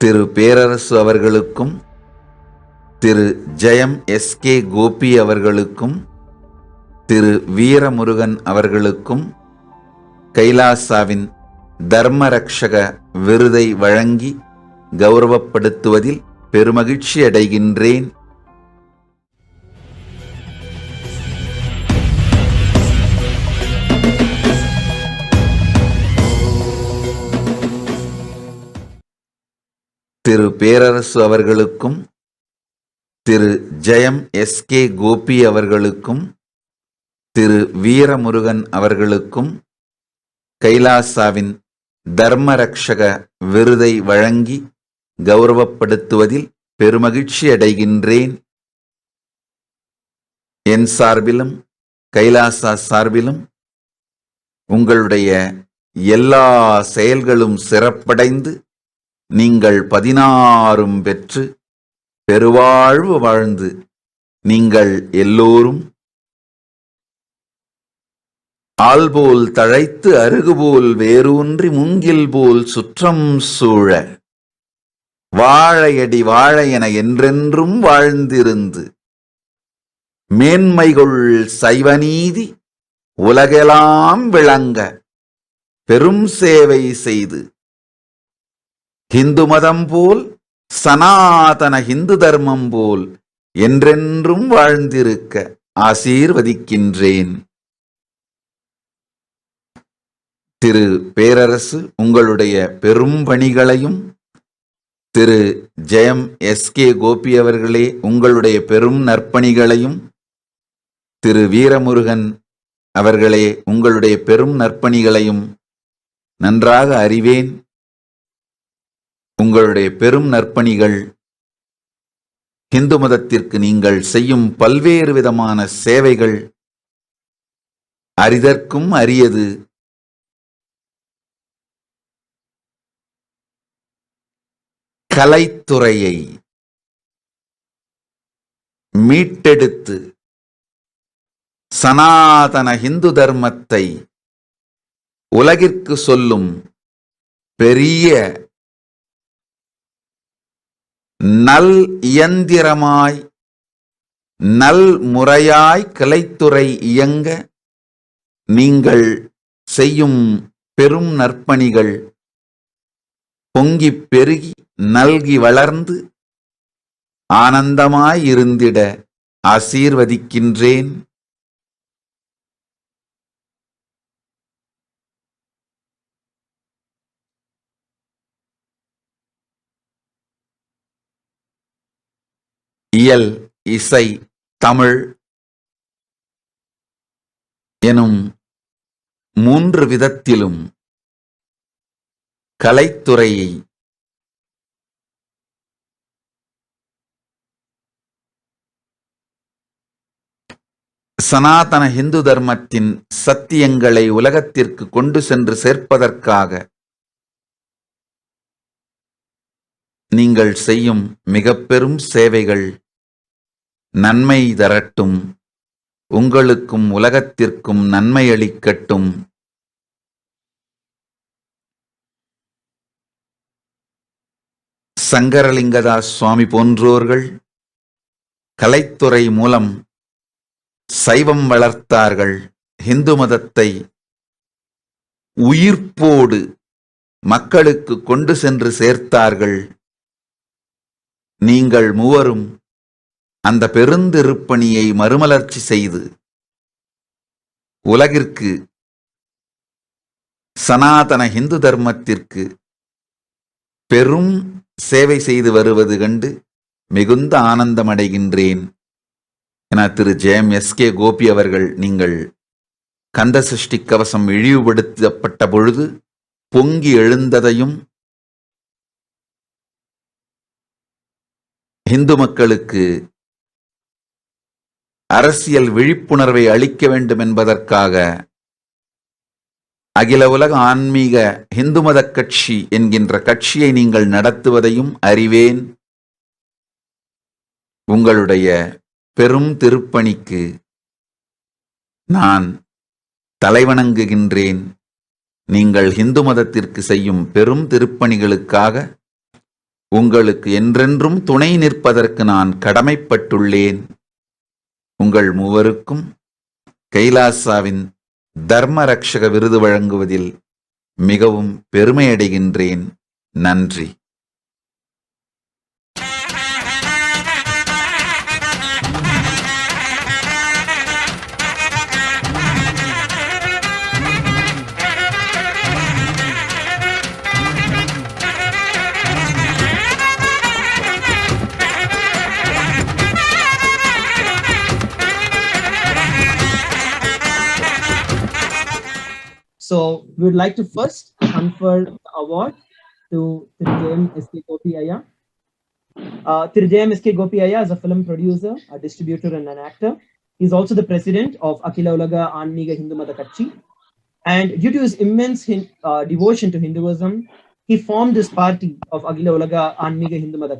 திரு பேரரசு அவர்களுக்கும் திரு ஜெயம் எஸ்கே கோபி அவர்களுக்கும் திரு வீரமுருகன் அவர்களுக்கும் கைலாசாவின் தர்மரக்ஷக விருதை வழங்கி கௌரவப்படுத்துவதில் பெருமகிழ்ச்சி அடைகின்றேன் திரு பேரரசு அவர்களுக்கும் திரு ஜெயம் எஸ்கே கோபி அவர்களுக்கும் திரு வீரமுருகன் அவர்களுக்கும் கைலாசாவின் தர்மரக்ஷக விருதை வழங்கி கௌரவப்படுத்துவதில் பெருமகிழ்ச்சி அடைகின்றேன். என் சார்பிலும் கைலாசா சார்பிலும் உங்களுடைய எல்லா செயல்களும் சிறப்படைந்து நீங்கள் பதினாறும் பெற்று பெருவாழ்வு வாழ்ந்து நீங்கள் எல்லோரும் ஆள்போல் தழைத்து அருகுபோல் வேரூன்றி மூங்கில் போல் சுற்றம் சூழ. வாழையடி வாழ என என்றென்றும் வாழ்ந்திருந்து மேன்மைகொள் சைவநீதி உலகெல்லாம் விளங்க பெரும் சேவை செய்து ஹிந்து மதம் போல் சனாதன ஹிந்து தர்மம் போல் என்றென்றும் வாழ்ந்திருக்க ஆசீர்வதிக்கின்றேன். திரு பேரரசு உங்களுடைய பெரும் பணிகளையும் திரு ஜெயம் எஸ்கே கோபி அவர்களே உங்களுடைய பெரும் நற்பணிகளையும் திரு வீரமுருகன் அவர்களே உங்களுடைய பெரும் நற்பணிகளையும் நன்றாக அறிவேன். உங்களுடைய பெரும் நற்பணிகள். இந்து மதத்திற்கு நீங்கள் செய்யும் பல்வேறு விதமான சேவைகள். அரிதற்கும் அரியது. கலைத்துறையை. மீட்டெடுத்து. சனாதன இந்து தர்மத்தை. உலகிற்கு சொல்லும் பெரிய நல் இயந்திரமாய் நல் முறையாய் கலைத்துறை இயங்க நீங்கள் செய்யும் பெரும் நற்பணிகள் பொங்கிப் பெருகி நல்கி வளர்ந்து ஆனந்தமாய் இருந்திட ஆசீர்வதிக்கின்றேன். இயல் இசை தமிழ் எனும் மூன்று விதத்திலும் கலைத்துறையை சனாதன இந்து தர்மத்தின் சத்தியங்களை உலகத்திற்கு கொண்டு சென்று சேர்ப்பதற்காக நீங்கள் செய்யும் மிக பெரும் சேவைகள் நன்மை தரட்டும் உங்களுக்கும் உலகத்திற்கும் நன்மை அளிக்கட்டும். சங்கரலிங்கதாஸ் சுவாமி போன்றோர்கள் கலைத்துறை மூலம் சைவம் வளர்த்தார்கள். இந்து மதத்தை உயிர்ப்போடு மக்களுக்கு கொண்டு சென்று சேர்த்தார்கள். நீங்கள் மூவரும் அந்த பெருந்திருப்பணியை மறுமலர்ச்சி செய்து உலகிற்கு சனாதன இந்து தர்மத்திற்கு பெரும் சேவை செய்து வருவது கண்டு மிகுந்த ஆனந்தமடைகின்றேன் என திரு ஜெயம் எஸ் கே கோபி அவர்கள் நீங்கள் கந்த சிருஷ்டி கவசம் இழிவுபடுத்தப்பட்ட பொழுது பொங்கி எழுந்ததையும் இந்து மக்களுக்கு அரசியல் விழிப்புணர்வை அளிக்க வேண்டும் என்பதற்காக அகில உலக ஆன்மீக இந்து மத கட்சி என்கின்ற கட்சியை நீங்கள் நடத்துவதையும் அறிவேன். உங்களுடைய பெரும் திருப்பணிக்கு நான் தலைவணங்குகின்றேன். நீங்கள் இந்து மதத்திற்கு செய்யும் பெரும் திருப்பணிகளுக்காக உங்களுக்கு என்றென்றும் துணை நிற்பதற்கு நான் கடமைப்பட்டுள்ளேன். உங்கள் மூவருக்கும் கைலாசாவின் தர்ம ரக்ஷக விருது வழங்குவதில் மிகவும் பெருமையடைகின்றேன். நன்றி. We would like to first confer the award to Tirjayam S.K. Gopi Aya. Uh, Tirjayam S.K. Gopi Aya is a film producer, a distributor, and an actor. He's also the president of Akila Ulaga Anmiga Hindu Mata. And due to his immense uh, devotion to Hinduism, he formed this party of Akila Ulaga Anmiga Hindu Mata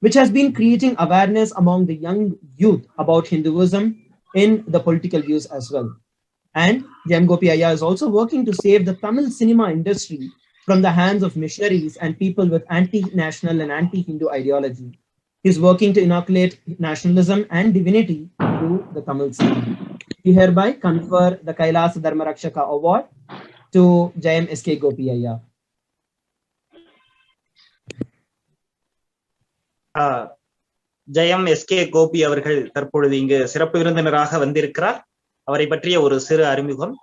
which has been creating awareness among the young youth about Hinduism in the political views as well. And Jem Gopi Aya is also working to save the Tamil cinema industry from the hands of missionaries and people with anti-national and anti-Hindu ideology. He's working to inoculate nationalism and divinity to the Tamil cinema. We hereby confer the Kailas Dharma Rakshaka Award to Jayam S.K. Gopi Aya. Ah Jayam S K Gopi அவர்கள் தற்பொழுது இங்கு சிறப்பு விருந்தினராக வந்திருக்கிறார் அவரை பற்றிய ஒரு சிறு அறிமுகம்.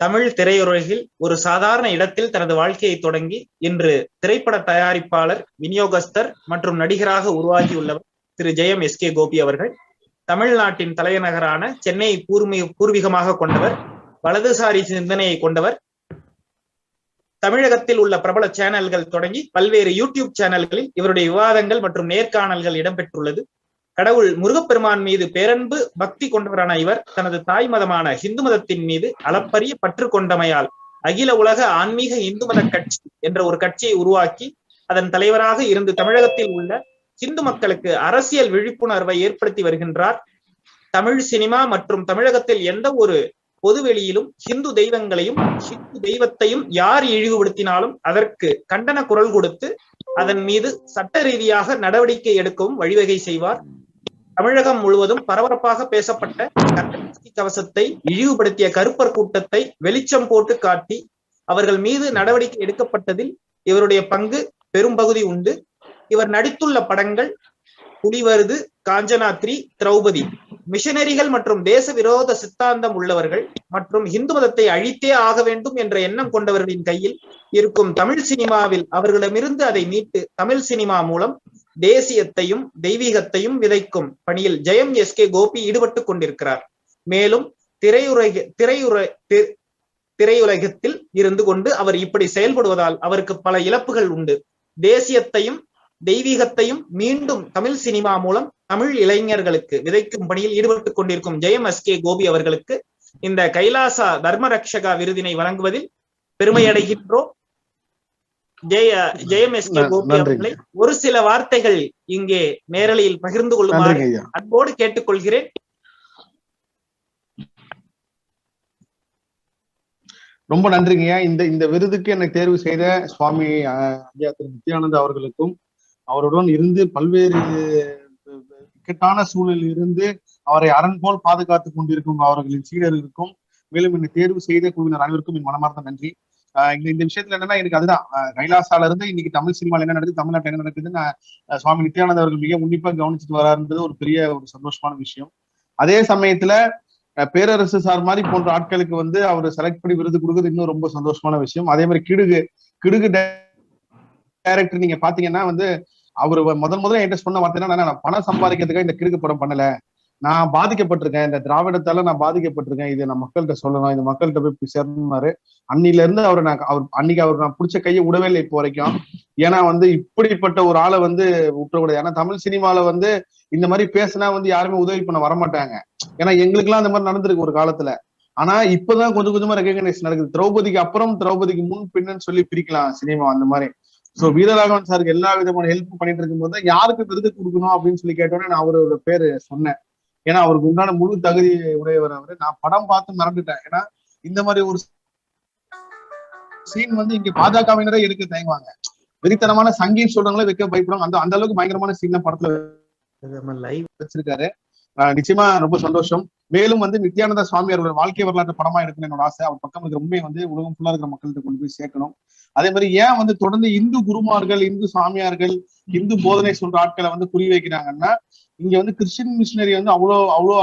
தமிழ் திரையுலகில் ஒரு சாதாரண இடத்தில் தனது வாழ்க்கையை தொடங்கி இன்று திரைப்பட தயாரிப்பாளர் விநியோகஸ்தர் மற்றும் நடிகராக உருவாகியுள்ளவர் திரு. ஜெயம் எஸ். கே. கோபி அவர்கள். தமிழ்நாட்டின் தலைநகரான சென்னை பூர்மி பூர்வீகமாக கொண்டவர் வலதுசாரி சிந்தனையை கொண்டவர். தமிழகத்தில் உள்ள பிரபல சேனல்கள் தொடங்கி பல்வேறு யூடியூப் சேனல்களில் இவருடைய விவாதங்கள் மற்றும் நேர்காணல்கள் இடம்பெற்றுள்ளது. கடவுள் முருகப்பெருமான் மீது பேரன்பு பக்தி கொண்டவரான இவர் தனது தாய் மதமான ஹிந்து மதத்தின் மீது அளப்பரிய பற்று கொண்டமையால் அகில உலக ஆன்மீக இந்து மத கட்சி என்ற ஒரு கட்சியை உருவாக்கி அதன் தலைவராக இருந்து தமிழகத்தில் உள்ள ஹிந்து மக்களுக்கு அரசியல் விழிப்புணர்வை ஏற்படுத்தி வருகின்றார். தமிழ் சினிமா மற்றும் தமிழகத்தில் எந்த ஒரு பொதுவெளியிலும் ஹிந்து தெய்வங்களையும் ஹிந்து தெய்வத்தையும் யார் இழிவுபடுத்தினாலும் அதற்கு கண்டன குரல் கொடுத்து அதன் மீது சட்ட ரீதியாக நடவடிக்கை எடுக்கவும் வழிவகை செய்வார். தமிழகம் முழுவதும் பரபரப்பாக பேசப்பட்ட கட்டணி கவசத்தை இழிவுபடுத்திய கருப்பர் கூட்டத்தை வெளிச்சம் போட்டு காட்டி அவர்கள் மீது நடவடிக்கை எடுக்கப்பட்டதில் இவருடைய பங்கு பெரும்பகுதி உண்டு. இவர் நடித்துள்ள படங்கள் புலிவருது காஞ்சனாத்ரி திரௌபதி. மிஷனரிகள் மற்றும் தேச விரோத சித்தாந்தம் உள்ளவர்கள் மற்றும் இந்து மதத்தை அழித்தே ஆக வேண்டும் என்ற எண்ணம் கொண்டவர்களின் கையில் இருக்கும் தமிழ் சினிமாவில் அவர்களிடமிருந்து அதை மீட்டு தமிழ் சினிமா மூலம் தேசியத்தையும் தெய்வீகத்தையும் விதைக்கும் பணியில் ஜெயம் எஸ் கே கோபி ஈடுபட்டு கொண்டிருக்கிறார். மேலும் திரையுலக திரையுரை திரையுலகத்தில் இருந்து கொண்டு அவர் இப்படி செயல்படுவதால் அவருக்கு பல இழப்புகள் உண்டு. தேசியத்தையும் தெய்வீகத்தையும் மீண்டும் தமிழ் சினிமா மூலம் தமிழ் இளைஞர்களுக்கு விதைக்கும் பணியில் ஈடுபட்டுக் கொண்டிருக்கும் ஜெயம் எஸ் கே கோபி அவர்களுக்கு இந்த கைலாசா தர்மரக்ஷகா விருதினை வழங்குவதில் பெருமையடைகின்றோம். ஜெய ஜெயம் எஸ் கே ந- கோபி. அவர்களை? ஒரு சில வார்த்தைகள் இங்கே நேரலையில் பகிர்ந்து கொள்ளுமாறு அன்போடு கேட்டுக்கொள்கிறேன். ரொம்ப நன்றிங்கய்யா இந்த இந்த விருதுக்கு என்னை தேர்வு செய்த சுவாமி ஐயா திரு நித்யானந்த அவர்களுக்கும் அவருடன் இருந்து பல்வேறு இக்கட்டான சூழலில் இருந்து அவரை அரண் போல் பாதுகாத்து கொண்டிருக்கும் அவர்களின் சீடர்களுக்கும் மேலும் என்னை தேர்வு செய்த குழுவினர் அனைவருக்கும் என் மனமார்ந்த நன்றி. இந்த இந்த விஷயத்துல என்னன்னா எனக்கு அதுதான். கைலாசால இருந்து இன்னைக்கு தமிழ் சினிமால என்ன நடக்குது தமிழ்நாட்டில் என்ன நடக்குதுன்னு நான், சுவாமி நித்யானந்த அவர்கள் மிக உன்னிப்பா கவனிச்சுட்டு வராருன்றது ஒரு பெரிய ஒரு சந்தோஷமான விஷயம். அதே சமயத்துல பேரரசு சார் மாதிரி போன்ற ஆட்களுக்கு வந்து அவர் செலக்ட் பண்ணி விருது கொடுக்குறது இன்னும் ரொம்ப சந்தோஷமான விஷயம். அதே மாதிரி கிடுகு கிடுகு டைரக்டர் நீங்க பாத்தீங்கன்னா வந்து அவர் முதன் முதல்ல என்கிட்ட சொன்ன வார்த்தை நான் பணம் சம்பாதிக்கிறதுக்காக இந்த கிடுகு படம் பண்ணல. நான் பாதிக்கப்பட்டிருக்கேன். இந்த திராவிடத்தால நான் பாதிக்கப்பட்டிருக்கேன். இதை நான் மக்கள்கிட்ட சொல்லணும். இந்த மக்கள்கிட்ட போய் போய் சேரணும்னாரு. அன்னில இருந்து அவர் நான் அவர் அன்னைக்கு அவர் நான் பிடிச்ச கையை விடவே இல்லை இப்போ வரைக்கும். ஏன்னா வந்து இப்படிப்பட்ட ஒரு ஆளை வந்து விட்டுறக்கூடாது ஏன்னா தமிழ் சினிமால வந்து இந்த மாதிரி பேசினா வந்து யாருமே உதவி பண்ண வரமாட்டாங்க. ஏன்னா எங்களுக்கெல்லாம் அந்த மாதிரி நடந்திருக்கு ஒரு காலத்துல. ஆனா இப்பதான் கொஞ்சம் கொஞ்சமா ரெகனைஸ் நடக்குது. திரௌபதிக்கு அப்புறம் திரௌபதிக்கு முன் பின்னன்னு சொல்லி பிரிக்கலாம் சினிமா அந்த மாதிரி. சோ வீரராகவன் சாருக்கு எல்லா விதமான ஹெல்ப் பண்ணிட்டு இருக்கும்போது தான் யாருக்கு விருது கொடுக்கணும் அப்படின்னு சொல்லி கேட்டோன்னே நான் அவரோட பேரு சொன்னேன். ஏன்னா அவருக்கு உண்டான முழு தகுதி உடையவர் அவரு. நான் படம் பார்த்து மறந்துட்டேன். ஏன்னா இந்த மாதிரி ஒரு சீன் வந்து இங்க பாஜகவினரே எடுக்க தயங்குவாங்க. வெறித்தனமான சங்கின்னு சொல்றவங்களே வைக்க பயப்படுவாங்க. அந்த அந்த அளவுக்கு பயங்கரமான சீன் படத்துல வச்சிருக்காரு. நிச்சயமா ரொம்ப சந்தோஷம். மேலும் வந்து நித்யானந்த சுவாமி அவர்களோட வாழ்க்கை வரலாற்று படமா எடுக்கணும் என்னோட ஆசை. அவர் பக்கம் இருக்கிற உண்மையை வந்து உலகம் ஃபுல்லா இருக்கிற மக்கள்கிட்ட கொண்டு போய் சேர்க்கணும். அதே மாதிரி ஏன் வந்து தொடர்ந்து இந்து குருமார்கள் இந்து சாமியார்கள் இந்து போதனை சொல்ற ஆட்களை வந்து குறி வைக்கிறாங்கன்னா இங்க வந்து கிறிஸ்டின் மிஷினரி வந்து அவ்வளோ அவ்வளோ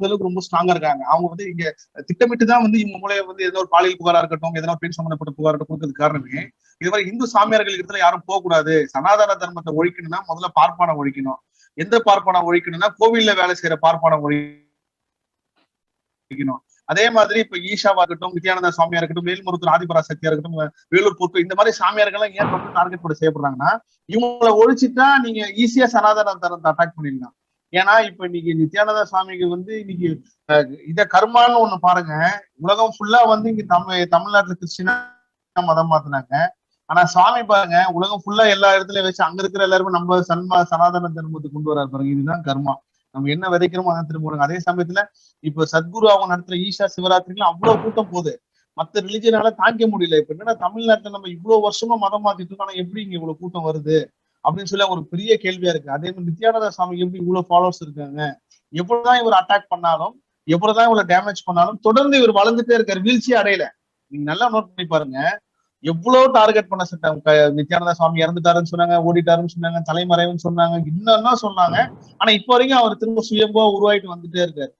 அளவுக்கு ரொம்ப ஸ்ட்ராங்கா இருக்காங்க. அவங்க வந்து இங்க திட்டமிட்டு தான் வந்து இவங்க மூலைய வந்து ஏதோ ஒரு பாலியல் புகாரா இருக்கட்டும் எதனா பெண் சம்பந்தப்பட்ட புகார் கொடுக்கறது காரணமே இது மாதிரி இந்து சாமியார்கள் இடத்துல யாரும் போக கூடாது சனாதன தர்மத்தை ஒழிக்கணும்னா முதல்ல பார்ப்பான ஒழிக்கணும். எந்த பார்ப்பனம் ஒழிக்கணும்னா கோவில்ல வேலை செய்யற பார்ப்பனம் ஒழிக்கணும். அதே மாதிரி இப்ப ஈஷாவா இருக்கட்டும் நித்யானந்த சுவாமியா இருக்கட்டும் வேல்முருத்தூர் ஆதிபரா சக்தியா இருக்கட்டும் வேலூர் பொறுப்பு இந்த மாதிரி சாமியார்கள் எல்லாம் ஏன் ரொம்ப டார்கெட் போட செய்யப்படுறாங்கன்னா இவங்களை ஒழிச்சுட்டா நீங்க ஈஸியா சனாதன தரத்தை அட்டாக் பண்ணிடலாம். ஏன்னா இப்ப இன்னைக்கு நித்யானந்த சுவாமிக்கு வந்து இன்னைக்கு இத கர்மான்னு ஒண்ணு பாருங்க. உலகம் ஃபுல்லா வந்து இங்க தமிழ் தமிழ்நாட்டுல கிறிஸ்டினா மதம் மாத்தினாங்க. ஆனா சாமி பாருங்க உலகம் ஃபுல்லா எல்லா இடத்துலயும் வச்சு அங்க இருக்கிற எல்லாருமே நம்ம சன்மா சனாதன தர்மத்தை கொண்டு வராரு பாருங்க. இதுதான் கர்மா. நம்ம என்ன விதைக்கிறோமோ அதை திரும்ப வரும். அதே சமயத்துல இப்ப சத்குரு அவங்க நடத்துற ஈஷா சிவராத்திரிக்கு அவ்வளவு கூட்டம் போகுது. மத்த ரிலிஜனால தாங்க முடியல. இப்ப என்னன்னா தமிழ்நாட்டுல நம்ம இவ்வளவு வருஷமா மதம் மாத்திட்டு இருக்கோம். ஆனா எப்படி இங்க இவ்வளவு கூட்டம் வருது? அப்படின்னு சொல்லி ஒரு பெரிய கேள்வியா இருக்கு. அதே மாதிரி நித்யானந்த சாமி எப்படி இவ்வளவு ஃபாலோவர்ஸ் இருக்காங்க? எவ்வளவுதான் இவர் அட்டாக் பண்ணாலும் எவ்வளவுதான் இவ்வளவு டேமேஜ் பண்ணாலும் தொடர்ந்து இவர் வளர்ந்துட்டே இருக்காரு. வீழ்ச்சி அடையல. நீங்க நல்லா நோட் பண்ணி பாருங்க. எவ்வளவு டார்கெட் பண்ண சட்டம்? நித்யானந்த சுவாமி இறந்துட்டாருன்னு சொன்னாங்க ஓடிட்டாருன்னு சொன்னாங்க தலைமறைவுன்னு சொன்னாங்க இன்னும் சொன்னாங்க. ஆனா இப்போ வரைக்கும் அவர் திரும்ப சுயம்பா உருவாயிட்டு வந்துட்டே இருக்காரு.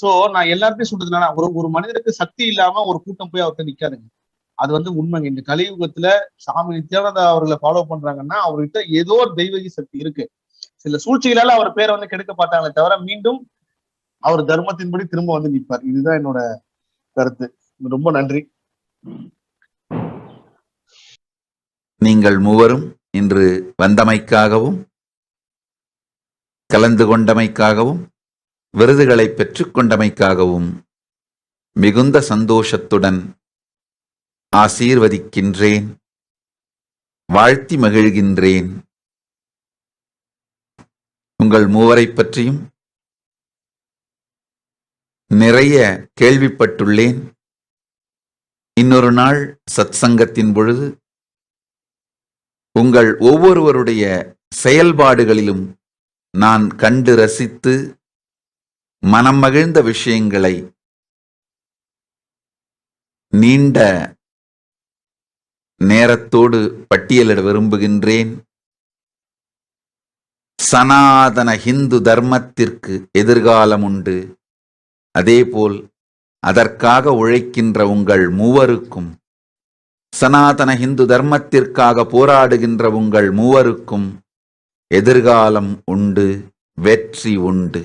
சோ நான் எல்லாத்தையும் சொல்றதுனால ஒரு ஒரு மனிதருக்கு சக்தி இல்லாம ஒரு கூட்டம் போய் அவர்கிட்ட நிக்காதுங்க. அது வந்து உண்மைங்க. இந்த கலியுகத்துல சாமி நித்யானந்தா அவர்களை ஃபாலோ பண்றாங்கன்னா அவர்கிட்ட ஏதோ ஒரு தெய்வீக சக்தி இருக்கு. சில சூழ்ச்சிகளால அவர் பேரை வந்து கெடுக்க பார்த்தாங்களே தவிர மீண்டும் அவர் தர்மத்தின்படி திரும்ப வந்து நிற்பார் இதுதான் என்னோட கருத்து. ரொம்ப நன்றி. நீங்கள் மூவரும் இன்று வந்தமைக்காகவும் கலந்து கொண்டமைக்காகவும் விருதுகளை பெற்றுக்கொண்டமைக்காகவும் மிகுந்த சந்தோஷத்துடன் ஆசீர்வதிக்கின்றேன் வாழ்த்தி மகிழ்கின்றேன். உங்கள் மூவரைப் பற்றியும் நிறைய கேள்விப்பட்டுள்ளேன். இன்னொரு நாள் சத்சங்கத்தின் பொழுது உங்கள் ஒவ்வொருவருடைய செயல்பாடுகளிலும் நான் கண்டு ரசித்து மனம் மகிழ்ந்த விஷயங்களை நீண்ட நேரத்தோடு பட்டியலிட விரும்புகின்றேன். சனாதன ஹிந்து தர்மத்திற்கு எதிர்காலம் உண்டு. அதேபோல் அதற்காக உழைக்கின்ற உங்கள் மூவருக்கும் சனாதன ஹிந்து தர்மத்திற்காக போராடுகின்ற உங்கள் மூவருக்கும் எதிர்காலம் உண்டு வெற்றி உண்டு.